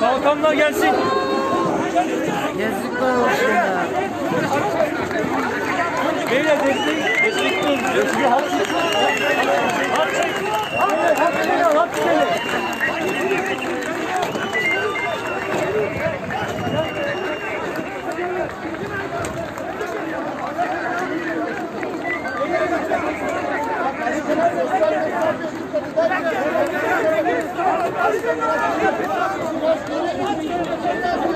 Kalkanlar gelsin. Yazıklar olsun ya. Beyler destek, Hadi